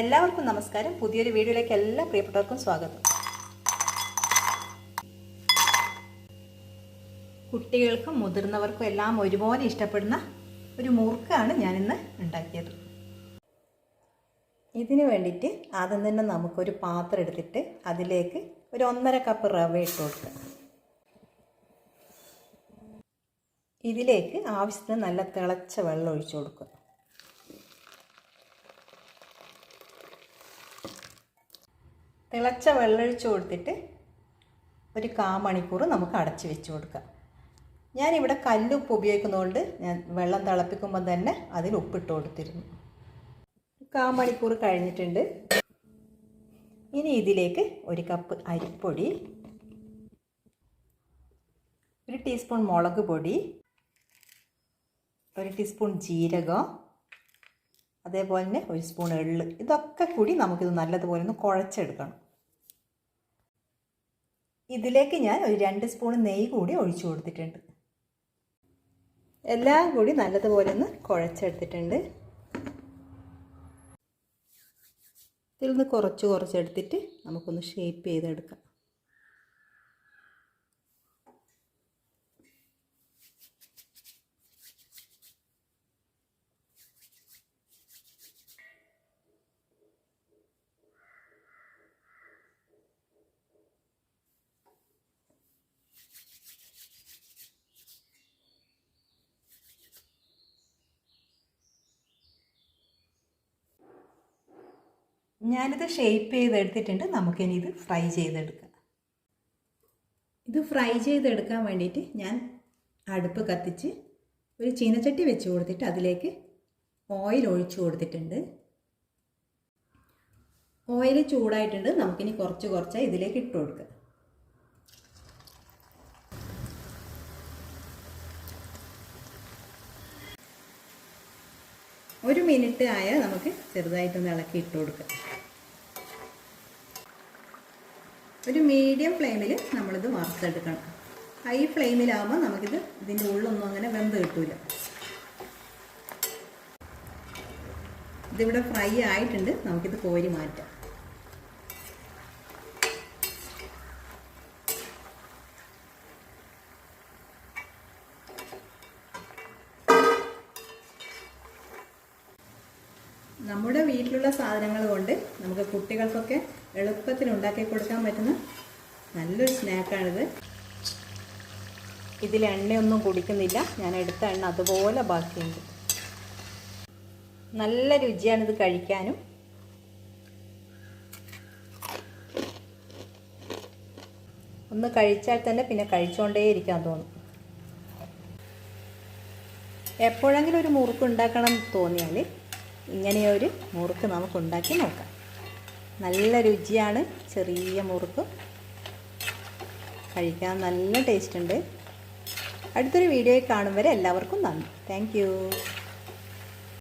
എല്ലാവർക്കും നമസ്കാരം. പുതിയൊരു വീഡിയോയിലേക്ക് എല്ലാ പ്രിയപ്പെട്ടവർക്കും സ്വാഗതം. കുട്ടികൾക്കും മുതിർന്നവർക്കും എല്ലാം ഒരുപോലെ ഇഷ്ടപ്പെടുന്ന ഒരു മുറുക്കാണ് ഞാനിന്ന് ഉണ്ടാക്കിയത്. ഇതിന് വേണ്ടിയിട്ട് ആദ്യം തന്നെ നമുക്കൊരു പാത്രം എടുത്തിട്ട് അതിലേക്ക് ഒരു ഒന്നര കപ്പ് റവ ഇട്ട് കൊടുക്കുക. ഇതിലേക്ക് ആവശ്യത്തിന് നല്ല തിളച്ച വെള്ളം ഒഴിച്ചു കൊടുക്കുക. തിളച്ച വെള്ളമൊഴിച്ച് കൊടുത്തിട്ട് ഒരു കാ മണിക്കൂർ നമുക്ക് അടച്ച് വെച്ച് കൊടുക്കാം. ഞാനിവിടെ കല്ലുപ്പ് ഉപയോഗിക്കുന്നതുകൊണ്ട് ഞാൻ വെള്ളം തിളപ്പിക്കുമ്പോൾ തന്നെ അതിൽ ഉപ്പിട്ട് കൊടുത്തിരുന്നു. കാ മണിക്കൂർ കഴിഞ്ഞിട്ടുണ്ട്. ഇനി ഇതിലേക്ക് ഒരു കപ്പ് അരിപ്പൊടി ഒരു ടീസ്പൂൺ മുളക് പൊടി ഒരു ടീസ്പൂൺ ജീരകം അതേപോലെ തന്നെ ഒരു സ്പൂൺ എള്ള്. ഇതൊക്കെ കൂടി നമുക്കിത് നല്ലതുപോലെ ഒന്ന് കുഴച്ചെടുക്കണം. ഇതിലേക്ക് ഞാൻ ഒരു രണ്ട് സ്പൂൺ നെയ്യ് കൂടി ഒഴിച്ചു കൊടുത്തിട്ടുണ്ട്. എല്ലാം കൂടി നല്ലതുപോലെ ഒന്ന് കുഴച്ചെടുത്തിട്ടുണ്ട്. ഇതിൽ നിന്ന് കുറച്ച് കുറച്ചെടുത്തിട്ട് നമുക്കൊന്ന് ഷേപ്പ് ചെയ്തെടുക്കാം. ഞാനിത് ഷേപ്പ് ചെയ്തെടുത്തിട്ടുണ്ട്. നമുക്കിനി ഇത് ഫ്രൈ ചെയ്തെടുക്കാം. ഇത് ഫ്രൈ ചെയ്തെടുക്കാൻ വേണ്ടിയിട്ട് ഞാൻ അടുപ്പ് കത്തിച്ച് ഒരു ചീനച്ചട്ടി വെച്ച് കൊടുത്തിട്ട് അതിലേക്ക് ഓയിൽ ഒഴിച്ചു കൊടുത്തിട്ടുണ്ട്. ഓയിൽ ചൂടായിട്ടുണ്ട്. നമുക്കിനി കുറച്ച് കുറച്ച് ഇതിലേക്ക് ഇട്ട് കൊടുക്കുക ഒരു മിനിറ്റ് ആയാൽ നമുക്ക് ചെറുതായിട്ടൊന്ന് ഇളക്കി ഇട്ട് കൊടുക്കാം. ഒരു മീഡിയം ഫ്ലെയിമിൽ നമ്മളിത് വറുത്തെടുക്കണം ഹൈ ഫ്ലെയിമിലാകുമ്പോൾ നമുക്കിത് ഇതിന്റെ ഉള്ളൊന്നും അങ്ങനെ വെന്ത് കിട്ടൂല. ഇതിവിടെ ഫ്രൈ ആയിട്ടുണ്ട്. നമുക്കിത് കോരി മാറ്റാം. നമ്മുടെ വീട്ടിലുള്ള സാധനങ്ങൾ കൊണ്ട് നമുക്ക് കുട്ടികൾക്കൊക്കെ എളുപ്പത്തിൽ ഉണ്ടാക്കി കൊടുക്കാൻ പറ്റുന്ന നല്ലൊരു സ്നാക്കാണിത്. ഇതിൽ എണ്ണയൊന്നും കുടിക്കുന്നില്ല. ഞാൻ എടുത്ത എണ്ണ അതുപോലെ ബാക്കിയുണ്ട്. നല്ല രുചിയാണിത് കഴിക്കാനും. ഒന്ന് കഴിച്ചാൽ തന്നെ പിന്നെ കഴിച്ചുകൊണ്ടേ ഇരിക്കാൻ തോന്നും. എപ്പോഴെങ്കിലും ഒരു മുറുക്ക് ഉണ്ടാക്കണം തോന്നിയാൽ ഇങ്ങനെയൊരു മുറുക്ക് നമുക്ക് ഉണ്ടാക്കി നോക്കാം. നല്ല രുചിയാണ് ചെറിയ മുറുക്ക്. കഴിക്കാൻ നല്ല ടേസ്റ്റ് ഉണ്ട്. അടുത്തൊരു വീഡിയോയിൽ കാണും വരെ എല്ലാവർക്കും നന്ദി. താങ്ക്